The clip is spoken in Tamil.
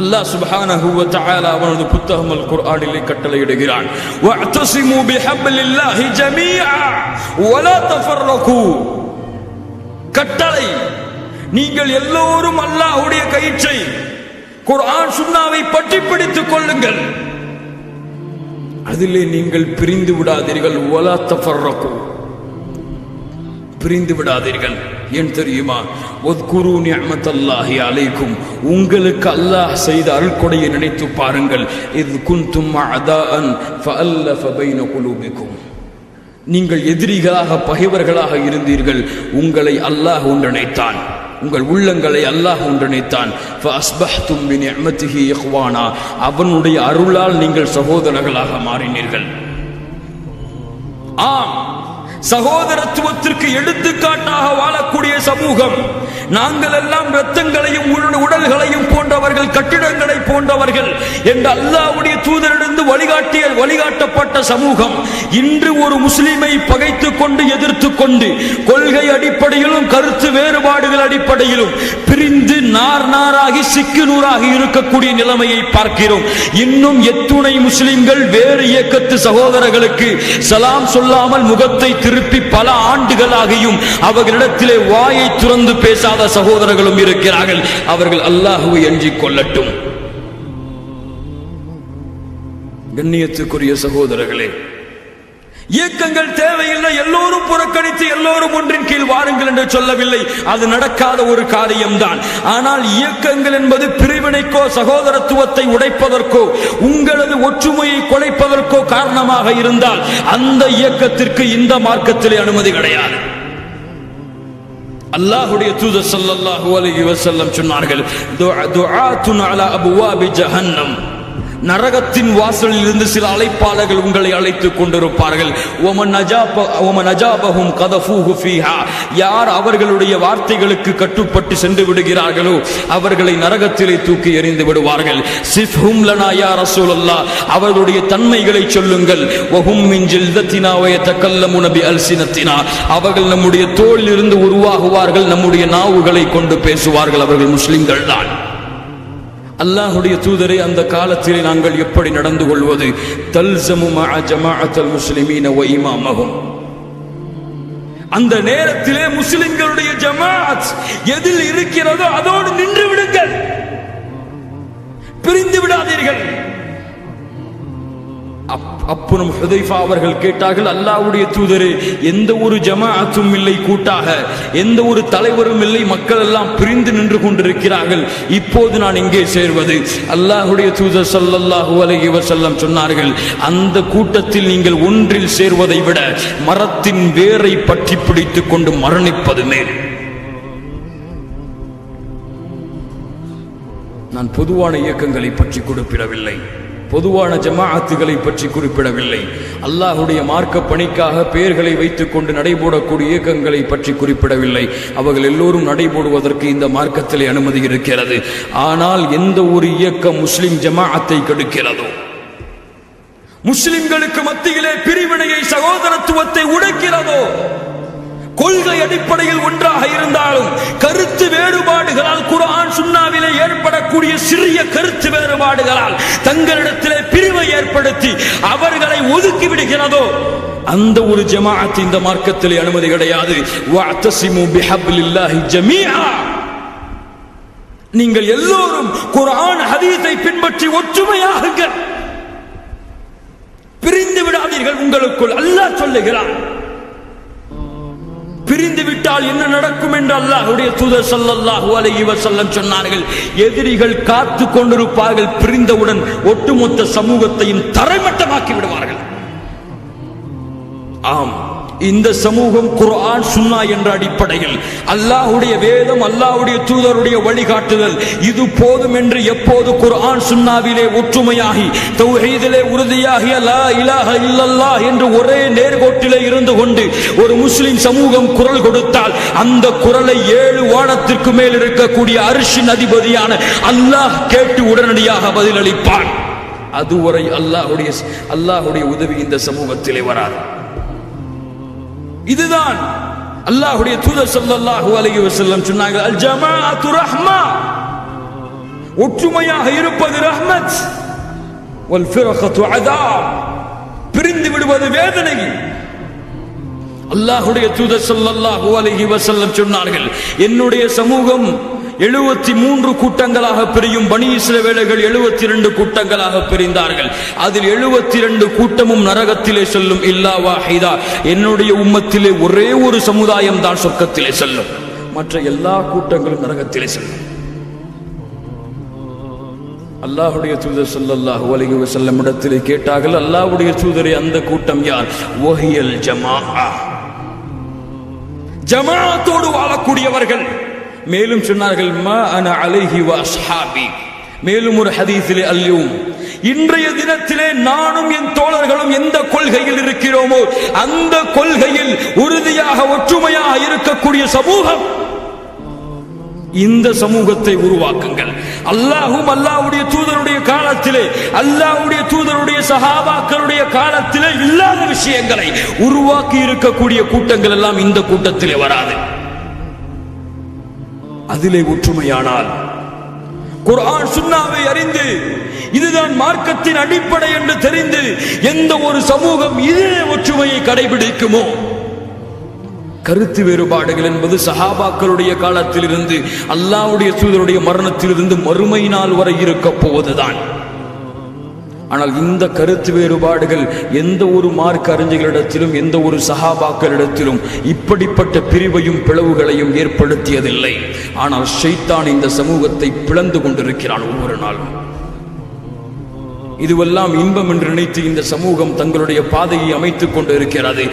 அல்லாஹ் சுப்ஹானஹு வ தஆலா அவனது புத்தகம் அல் குர்ஆனிலே கட்டளையிடுகிறான். வஅத்தஸிமு பிஹப்லில்லாஹி ஜமீஆ வலா தஃபர்ரகு. கட்டளை நீங்கள் எல்லோரும் அல்லாஹ்வுடைய கயிற்றை குர்ஆன் சுன்னாவை பற்றி பிடித்துக் கொள்ளுங்கள். அதிலே நீங்கள் பிரிந்து விடாதீர்கள் வலா தஃபர்ரகு. பிரிந்து விடாதீர்கள். ஏன் தெரியுமா? ஒத்குரு நியமத்தல்லாஹி அலைக்கும். உங்களுக்கு அல்லாஹ் செய்த அருள்கொடையை நினைத்து பாருங்கள். இது குந்தும் அதான் ஃபஅல்ல ஃபபைன குலூபிக்கும். நீங்கள் எதிரிகளாக பகைவர்களாக இருந்தீர்கள். உங்களை அல்லாஹ் ஒன்றிணைத்தான். உங்கள் உள்ளங்களை அல்லாஹ் ஒன்றிணைத்தான். அவனுடைய அருளால் நீங்கள் சகோதரர்களாக மாறினீர்கள். ஆம். சகோதரத்துவத்திற்கு எடுத்துக்காட்டாக வாழக்கூடிய சமூகம். நாங்கள் எல்லாம் ரத்தங்களையும் உடல்களையும் போன்றவர்கள் கட்டிடங்களை போன்றவர்கள் என்று அல்லாஹ்வுடைய தூதரிடந்து வழிகாட்டிய வழிகாட்டப்பட்ட சமூகம். இன்று ஒரு முஸ்லிமை பகைத்துக் கொண்டு எதிர்த்து கொண்டு கொள்கை அடிப்படையிலும் கருத்து வேறுபாடுகள் அடிப்படையிலும் பிரிந்து நார் நாராகி சிக்கு நூறாகி இருக்கக்கூடிய நிலைமையை பார்க்கிறோம். இன்னும் எத்துணை முஸ்லிம்கள் வேறு இயக்கத்து சகோதரர்களுக்கு சலாம் சொல்லாமல் முகத்தை திரு திருப்பி பல ஆண்டுகளாகியும் அவர்களிடத்திலே வாயை துறந்து பேசாத சகோதரர்களும் இருக்கிறார்கள். அவர்கள் அல்லாஹுவை அஞ்சி கொள்ளட்டும். கண்ணியத்துக்குரிய சகோதரர்களே இயக்கங்கள் தேவையில்லை. எல்லோரும் புறக்கணித்து எல்லோரும் ஒன்றின் கீழ் வாருங்கள் என்று சொல்லவில்லை. அது நடக்காத ஒரு காரியம்தான். ஆனால் இயக்கங்கள் என்பது பிரிவினைக்கோ சகோதரத்துவத்தை உடைப்பதற்கோ உங்களது ஒற்றுமையை குலைப்பதற்கோ காரணமாக இருந்தால் அந்த இயக்கத்திற்கு இந்த மார்க்கத்திலே அனுமதி கிடையாது. அல்லாஹுடைய தூதர் ஸல்லல்லாஹு அலைஹி வஸல்லம் சொன்னார்கள் துஆ- துஆத்துன் அலா அபுவாபி ஜஹன்னம். நரகத்தின் வாசலில் இருந்து சில அழைப்பாளர்கள் உங்களை அழைத்துக் கொண்டிருப்பார்கள். ஒமன் நஜாபஹும் யார் அவர்களுடைய வார்த்தைகளுக்கு கட்டுப்பட்டு சென்று விடுகிறார்களோ அவர்களை நரகத்திலே தூக்கி எறிந்து விடுவார்கள். சிஃப்ஹும் லனா யார் ரசூலல்லாஹ். அவர்களுடைய தன்மைகளை சொல்லுங்கள். வஹும் மின் ஜில்தத்தினா வ யதகல்லமுன அல்சினத்தினா. அவர்கள் நம்முடைய தோளிலிருந்து உருவாகுவார்கள் நம்முடைய நாவுகளை கொண்டு பேசுவார்கள். அவர்கள் முஸ்லிம்கள் தான் அல்லாஹுடைய தூதரை அந்த காலத்திலே நாங்கள் எப்படி நடந்து கொள்வது? தல்சமு ஜமாஅத்தல் முஸ்லிமீன வ அந்த நேரத்திலே முஸ்லிம்களுடைய ஜமாஅத் எதில் இருக்கிறதோ அதோடு நின்று விடுங்கள். பிரிந்து விடாதீர்கள். அப்- அப்புறம் ஹுதைஃபா அவர்கள் கேட்டார்கள் அல்லாவுடைய தூதரே எந்த ஒரு ஜமாஅத்தும் இல்லை கூட்டாக. எந்த ஒரு தலைவரும் இல்லை மக்கள் எல்லாம் பிரிந்து நின்று கொண்டிருக்கிறார்கள். இப்போது நான் இங்கே சேர்வது. அல்லாஹுடைய தூதர் சல்லல்லாஹு அலஹி வசல்லம் சொன்னார்கள் அந்த கூட்டத்தில் நீங்கள் ஒன்றில் சேர்வதை விட மரத்தின் வேரை பற்றி பிடித்துக் கொண்டு மரணிப்பது மேல். நான் பொதுவான இயக்கங்களை பற்றி குறிப்பிடவில்லை. பொதுவான ஜமாஅத்துகளை பற்றி குறிப்பிடவில்லை. அல்லாஹுடைய மார்க்க பணிக்காக பெயர்களை வைத்துக் கொண்டு நடைபோடக்கூடிய இயக்கங்களை பற்றி குறிப்பிடவில்லை. அவர்கள் எல்லோரும் நடைபோடுவதற்கு இந்த மார்க்கத்திலே அனுமதி இருக்கிறது. ஆனால் எந்த ஒரு இயக்கம் முஸ்லிம் ஜமாஅத்தை கெடுக்கிறதோ? முஸ்லிம்களுக்கு மத்தியிலே பிரிவினையை சகோதரத்துவத்தை உடைக்கிறதோ? கொள்கை அடிப்படையில் ஒன்றாக இருந்தாலும் கருத்து வேறுபாடுகளால் குரான் சுண்ணாவிலே ஏற்படக்கூடிய சிறிய கருத்து வேறுபாடுகளால் தங்களிடத்திலே பிரிவை ஏற்படுத்தி அவர்களை ஒதுக்கி விடுகிறதோ அந்த ஒரு ஜமாஅத் இந்த மார்க்கத்திலே அனுமதி கிடையாது. நீங்கள் எல்லோரும் குர்ஆன் ஹதீஸை பின்பற்றி ஒற்றுமையாகுங்கள். பிரிந்து விடாதீர்கள் உங்களுக்குள். அல்லாஹ் சொல்லுகிறான் பிரிந்து விட்டால் என்ன நடக்கும் என்று அல்லாஹுடைய தூதர் சல்லல்லாஹு அலைஹி வஸல்லம் சொன்னார்கள். எதிரிகள் காத்து கொண்டிருப்பார்கள். பிரிந்தவுடன் ஒட்டுமொத்த சமூகத்தையும் தரைமட்டமாக்கி விடுவார்கள். ஆம். இந்த சமூகம் குர்ஆன் சுன்னா என்ற அடிப்படையில். அல்லாஹ்வுடைய வேதம் அல்லாஹுடைய தூதருடைய வழிகாட்டுதல். இது போதும் என்று எப்போது குர்ஆன் சுன்னாவிலே ஒற்றுமையாகி தௌஹீதிலே உறுதியாகி லா இலாஹ இல்லல்லாஹ் என்று ஒரே நேர்கோட்டிலே இருந்து கொண்டு ஒரு முஸ்லிம் சமூகம் குரல் கொடுத்தால் அந்த குரலை ஏழு வானத்திற்கு மேல் இருக்கக்கூடிய அரிசின் அதிபதியான அல்லாஹ் கேட்டு உடனடியாக பதிலளிப்பான். அதுவரை அல்லாஹுடைய அல்லாஹுடைய உதவி இந்த சமூகத்திலே வராது. இதுதான் அல்லாஹுடைய தூதர் ஸல்லல்லாஹு அலைஹி வசல்லம் சொன்னாங்க அல் ஜமாஅத்து ரஹ்மா. ஒற்றுமையாக இருப்பது ரஹ்மத் வல் ஃபிரகத்து அதாப். பிரிந்து விடுவது வேதனை. அல்லாஹுடைய தூதர் ஸல்லல்லாஹு அலைஹி வசல்லம் சொன்னார்கள் என்னுடைய சமூகம் எழுபத்தி மூன்று கூட்டங்களாக பிரியும் பனி இஸ்ரவேலர்கள் எழுபத்தி இரண்டு கூட்டங்களாக பிரிந்தார்கள். அதில் எழுபத்தி இரண்டு கூட்டமும் நரகத்திலே செல்லும் இல்லா வாஹிதா. என்னுடைய உம்மத்திலே ஒரே ஒரு சமுதாயம் தான் சொர்க்கத்திலே செல்லும். மற்ற எல்லா கூட்டங்களும் நரகத்திலே செல்லும். அல்லாஹுடைய தூதர் சொல்லல்லாஹு அலிஹி வசல்லம் இடத்திலே கேட்டார்கள் அல்லாஹுடைய தூதரை அந்த கூட்டம் யார்? வஹியல் ஜமாஆ ஜமாஅத்தோடு வாழக்கூடியவர்கள். மேலும் சொன்னார்கள் மா அன அலைஹி வ அஸ்ஹாபி. மேலும் ஒரு ஹதீஸிலே அல்யும் இன்றைய தினத்திலே நானும் என் தோழர்களும் எந்த கொள்கையில் இருக்கிறோமோ அந்த கொள்கையில் உறுதியாக ஒற்றுமையாக இருக்கக்கூடிய சமூகம். இந்த சமூகத்தை உருவாக்குங்கள். அல்லாஹும் அல்லாஹுடைய தூதருடைய காலத்திலே அல்லாஹ்வுடைய தூதருடைய சஹாபாக்களுடைய காலத்திலே இல்லாத விஷயங்களை உருவாக்கி இருக்கக்கூடிய கூட்டங்கள் எல்லாம் இந்த கூட்டத்திலே வராது. அதிலே ஒற்றுமையானால். குரான் சுண்ணாவை அறிந்து இதுதான் மார்க்கத்தின் அடிப்படை என்று தெரிந்து எந்த ஒரு சமூகம் இதே ஒற்றுமையை கடைபிடிக்குமோ? கருத்து வேறுபாடுகள் என்பது சஹாபாக்களுடைய காலத்திலிருந்து அல்லாவுடைய சூதருடைய மரணத்திலிருந்து மறுமை நாள் வரை இருக்க போவதுதான். ஆனால் இந்த கருத்து வேறுபாடுகள் எந்த ஒரு மார்க் அறிஞர்களிடத்திலும் எந்த ஒரு சகாபாக்களிடத்திலும் இப்படிப்பட்ட பிரிவையும் பிளவுகளையும் ஏற்படுத்தியதில்லை. ஆனால் ஷைத்தான் இந்த சமூகத்தை பிளந்து கொண்டிருக்கிறான் ஒவ்வொரு நாளும். இதுவெல்லாம் இன்பம் என்று நினைத்து இந்த சமூகம் தங்களுடைய பாதையை அமைத்துக் கொண்டு இருக்கிறது.